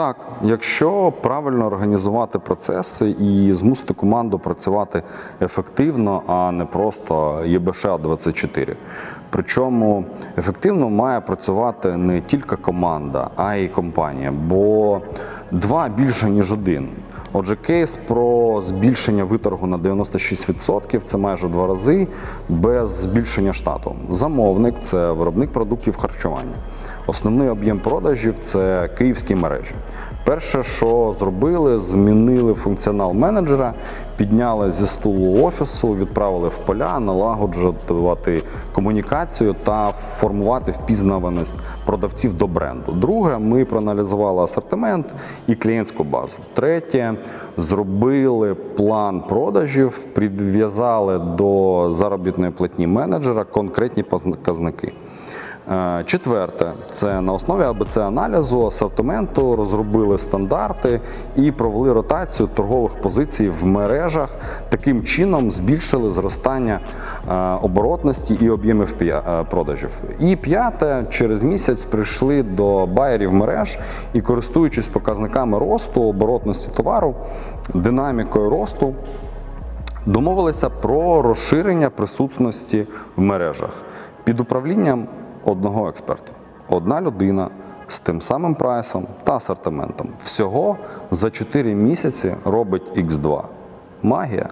Так, якщо правильно організувати процеси і змусити команду працювати ефективно, а не просто ЄБШ 24. Причому ефективно має працювати не тільки команда, а й компанія, бо два більше ніж один. Отже, кейс про збільшення виторгу на 96% це майже в два рази без збільшення штату. Замовник це виробник продуктів харчування. Основний об'єм продажів це київські мережі. Перше, що зробили, змінили функціонал менеджера, підняли зі стулу офісу, відправили в поля, налагоджувати комунікацію та формувати впізнаваність продавців до бренду. Друге, ми проаналізували асортимент і клієнтську базу. Третє, зробили план продажів, підв'язали до заробітної платні менеджера конкретні показники. Е, Четверте, це на основі АБЦ аналізу асортименту розробили стандарти і провели ротацію торгових позицій в мережах. Таким чином збільшили зростання е, оборотності і об'ємів е, продажів. І п'яте, через місяць прийшли до байерів мереж і, користуючись показниками росту, оборотності товару, динамікою росту. Домовилися про розширення присутності в мережах під управлінням одного експерта. Одна людина з тим самим прайсом та асортиментом. Всього за 4 місяці робить X2. Магія.